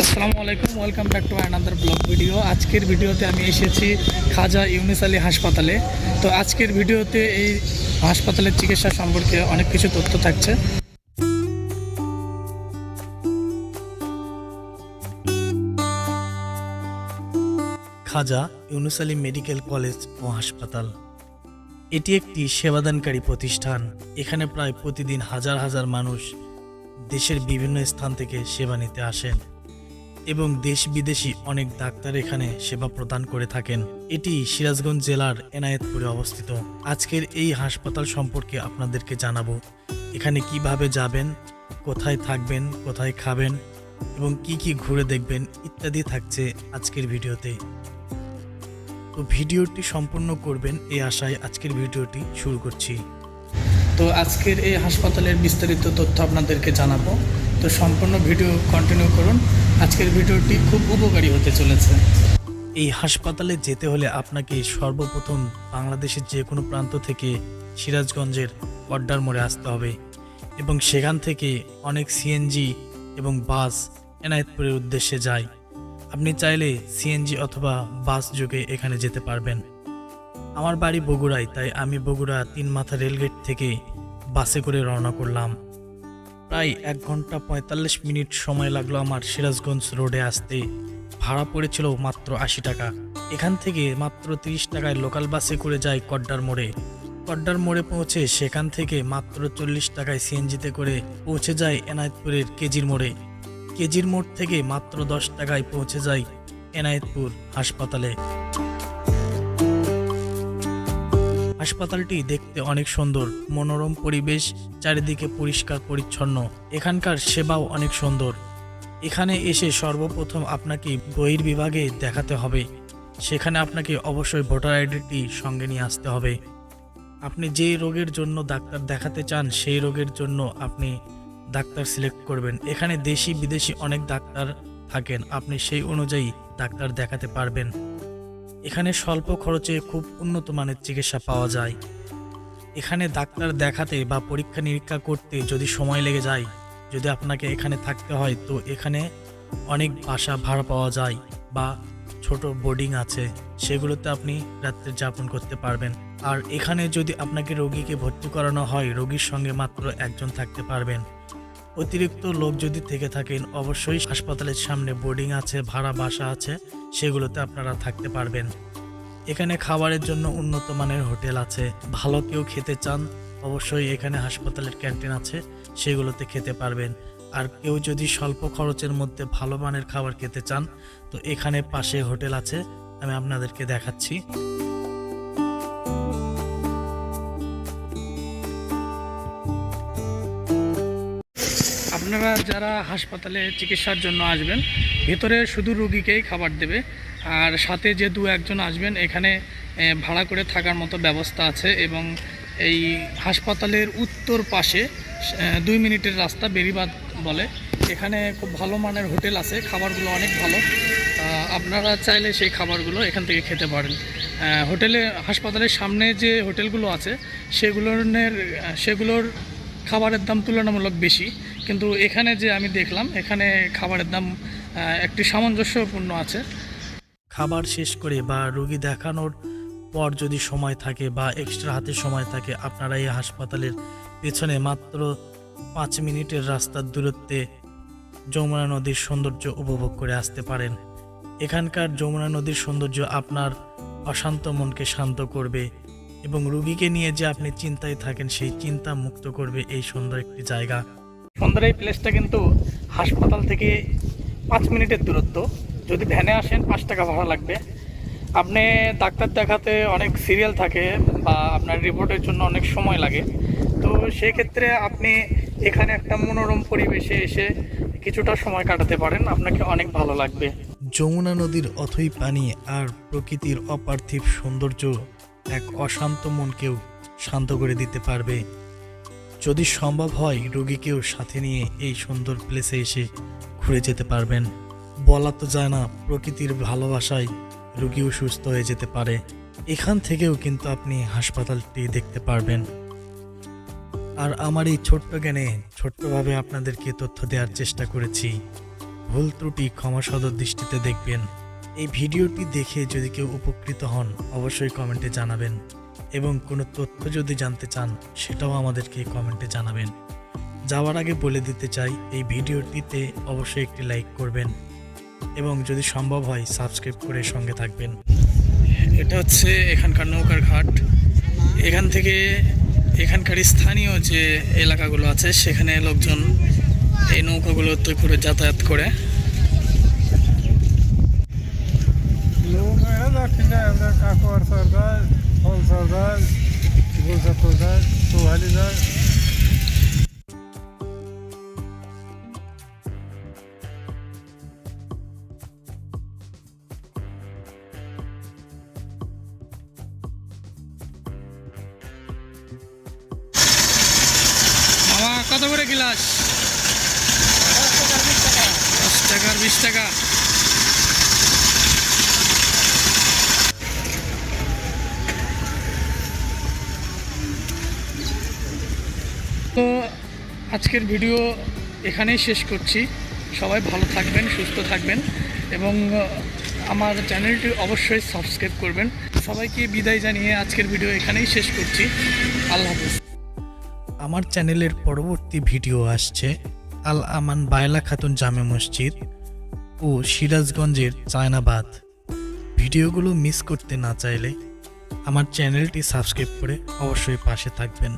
আসসালামু আলাইকুম welcome back to another vlog video আজকের ভিডিওতে আমি এসেছি খাজা ইউনিস আলী হাসপাতালে। তো আজকের ভিডিওতে এই হাসপাতালের চিকিৎসা সম্পর্কে অনেক কিছু তথ্য থাকছে। খাজা ইউনুস আলী মেডিকেল কলেজ ও হাসপাতাল। এটি একটি সেবাদানকারী প্রতিষ্ঠান। এখানে প্রায় প্রতিদিন হাজার হাজার মানুষ দেশের বিভিন্ন স্থান থেকে সেবা নিতে আসেন। এবং দেশ বিদেশি অনেক ডাক্তার এখানে সেবা প্রদান করে থাকেন। এটি সিরাজগঞ্জ জেলার এনায়েতপুরে অবস্থিত। আজকের এই হাসপাতাল সম্পর্কে আপনাদেরকে জানাব, এখানে কীভাবে যাবেন, কোথায় থাকবেন, কোথায় খাবেন এবং কি কি ঘুরে দেখবেন ইত্যাদি থাকছে আজকের ভিডিওতে। তো ভিডিওটি সম্পূর্ণ করবেন এই আশায় আজকের ভিডিওটি শুরু করছি। তো আজকের এই হাসপাতালের বিস্তারিত তথ্য আপনাদেরকে জানাব। তো সম্পূর্ণ ভিডিও কন্টিনিউ করুন। আজকের ভিডিওটি খুব উপকারী হতে চলেছে। এই হাসপাতালে যেতে হলে আপনাকে সর্বপ্রথম বাংলাদেশের যে কোনো প্রান্ত থেকে সিরাজগঞ্জের পড্ডার মোড়ে আসতে হবে এবং সেখান থেকে অনেক সিএনজি এবং বাস এনায়েতপুরের উদ্দেশ্যে যায়। আপনি চাইলে সিএনজি অথবা বাস যোগে এখানে যেতে পারবেন। আমার বাড়ি বগুড়ায়, তাই আমি বগুড়া তিন মাথা রেলগেট থেকে বাসে করে রওনা করলাম। প্রায় এক ঘণ্টা পঁয়তাল্লিশ মিনিট সময় লাগল আমার সিরাজগঞ্জ রোডে আসতে। ভাড়া পড়েছিল মাত্র আশি টাকা। এখান থেকে মাত্র তিরিশ টাকায় লোকাল বাসে করে যাই কড্ডার মোড়ে। কড্ডার মোড়ে পৌঁছে সেখান থেকে মাত্র চল্লিশ টাকায় সিএনজিতে করে পৌঁছে যায় এনায়েতপুরের কেজির মোড়ে। কেজির মোড় থেকে মাত্র দশ টাকায় পৌঁছে যায় এনায়েতপুর হাসপাতালে। হাসপাতালটি দেখতে অনেক সুন্দর, মনোরম পরিবেশ, চারিদিকে পরিষ্কার পরিচ্ছন্ন। এখানকার সেবাও অনেক সুন্দর। এখানে এসে সর্বপ্রথম আপনাকে বহির্বিভাগে দেখাতে হবে। সেখানে আপনাকে অবশ্যই ভোটার আইডিটি সঙ্গে নিয়ে আসতে হবে। আপনি যে রোগের জন্য ডাক্তার দেখাতে চান, সেই রোগের জন্য আপনি ডাক্তার সিলেক্ট করবেন। এখানে দেশি বিদেশি অনেক ডাক্তার থাকেন। আপনি সেই অনুযায়ী ডাক্তার দেখাতে পারবেন। এখানে স্বল্প খরচে খুব উন্নত মানের চিকিৎসা পাওয়া যায়। এখানে ডাক্তার দেখাতে বা পরীক্ষা নিরীক্ষা করতে যদি সময় লেগে যায়, যদি আপনাকে এখানে থাকতে হয়, তো এখানে অনেক বাসা ভাড়া পাওয়া যায় বা ছোট বোর্ডিং আছে, সেগুলোতে আপনি রাত্রে যাপন করতে পারবেন। আর এখানে যদি আপনাকে রোগীকে ভর্তি করানো হয়, রোগীর সঙ্গে মাত্র একজন থাকতে পারবেন। অতিরিক্ত লোক যদি থেকে থাকেন, অবশ্যই হাসপাতালের সামনে বোর্ডিং আছে, ভাড়া বাসা আছে, সেগুলোতে আপনারা থাকতে পারবেন। এখানে খাবারের জন্য উন্নত মানের হোটেল আছে। ভালো কেউ খেতে চান, অবশ্যই এখানে হাসপাতালের ক্যান্টিন আছে, সেগুলোতে খেতে পারবেন। আর কেউ যদি স্বল্প খরচের মধ্যে ভালো মানের খাবার খেতে চান, তো এখানে পাশে হোটেল আছে, আমি আপনাদেরকে দেখাচ্ছি। আপনারা যারা হাসপাতালে চিকিৎসার জন্য আসবেন, ভেতরে শুধু রুগীকেই খাবার দেবে। আর সাথে যে দু একজন আসবেন, এখানে ভাড়া করে থাকার মতো ব্যবস্থা আছে এবং এই হাসপাতালের উত্তর পাশে দুই মিনিটের রাস্তা বেরিবাদ বলে। এখানে খুব ভালো মানের হোটেল আছে, খাবারগুলো অনেক ভালো। আপনারা চাইলে সেই খাবারগুলো এখান থেকে খেতে পারেন। হোটেলে, হাসপাতালের সামনে যে হোটেলগুলো আছে সেগুলোর সেগুলোর খাবারের দাম তুলনামূলক বেশি, কিন্তু এখানে যে আমি দেখলাম, এখানে খাবারের দাম একটি সামঞ্জস্যপূর্ণ আছে। খাবার শেষ করে বা রোগী দেখানোর পর যদি সময় থাকে বা এক্সট্রা হাতে সময় থাকে, আপনারা এই হাসপাতালের পেছনে মাত্র পাঁচ মিনিটের রাস্তার দূরত্বে যমুনা নদীর সৌন্দর্য উপভোগ করে আসতে পারেন। এখানকার যমুনা নদীর সৌন্দর্য আপনার অশান্ত মনকে শান্ত করবে। এবং রুগীকে নিয়ে যে আপনি চিন্তায় থাকেন সেই চিন্তা মুক্ত করবে এই সুন্দর একটি জায়গা। সুন্দর এই প্লেসটা কিন্তু হাসপাতাল থেকে পাঁচ মিনিটের দূরত্ব। যদি ভ্যানে আসেন পাঁচ টাকা ভাড়া লাগবে। আপনি ডাক্তার দেখাতে অনেক সিরিয়াল থাকে বা আপনার রিপোর্টের জন্য অনেক সময় লাগে। তো সেক্ষেত্রে আপনি এখানে একটা মনোরম পরিবেশে এসে কিছুটা সময় কাটাতে পারেন। আপনাকে অনেক ভালো লাগবে। যমুনা নদীর অথই পানি আর প্রকৃতির অপার্থিব সৌন্দর্য এক অশান্ত মনকেও শান্ত করে দিতে পারবে। যদি সম্ভব হয় রোগীকেও সাথে নিয়ে এই সুন্দর প্লেসে এসে ঘুরে যেতে পারবেন। বলা তো যায় না, প্রকৃতির ভালোবাসায় রোগীও সুস্থ হয়ে যেতে পারে। এখান থেকেও কিন্তু আপনি হাসপাতালটি দেখতে পারবেন। আর আমার এই ছোট্ট জ্ঞানে ছোট্টভাবে আপনাদেরকে তথ্য দেওয়ার চেষ্টা করেছি। ভুল ত্রুটি ক্ষমা সদর দৃষ্টিতে দেখবেন। এই ভিডিওটি দেখে যদি কেউ উপকৃত হন, অবশ্যই কমেন্টে জানাবেন। এবং কোনো তথ্য যদি জানতে চান, সেটাও আমাদেরকে কমেন্টে জানাবেন। যাওয়ার আগে বলে দিতে চাই, এই ভিডিওটিতে অবশ্যই একটি লাইক করবেন। এবং যদি সম্ভব হয়, সাবস্ক্রাইব করে সঙ্গে থাকবেন। এটা হচ্ছে এখানকার নৌকার ঘাট। এখান থেকে এখানকার স্থানীয় যে এলাকাগুলো আছে, সেখানে লোকজন এই নৌকাগুলোতে করে যাতায়াত করে। Vaktinde evde kahve ortada, kol solda, bulsa kolda, tuvali de কত টাকা। আজকের ভিডিও এখানেই শেষ করছি। সবাই ভালো থাকবেন, সুস্থ থাকবেন এবং আমার চ্যানেলটি অবশ্যই সাবস্ক্রাইব করবেন। সবাইকে বিদায় জানিয়ে আজকের ভিডিও এখানেই শেষ করছি। আল্লাহ হাফিজ। আমার চ্যানেলের পরবর্তী ভিডিও আসছে আল আমান বায়লা খাতুন জামে মসজিদ ও সিরাজগঞ্জের চায়নাবাদ। ভিডিওগুলো মিস করতে না চাইলে আমার চ্যানেলটি সাবস্ক্রাইব করে অবশ্যই পাশে থাকবেন।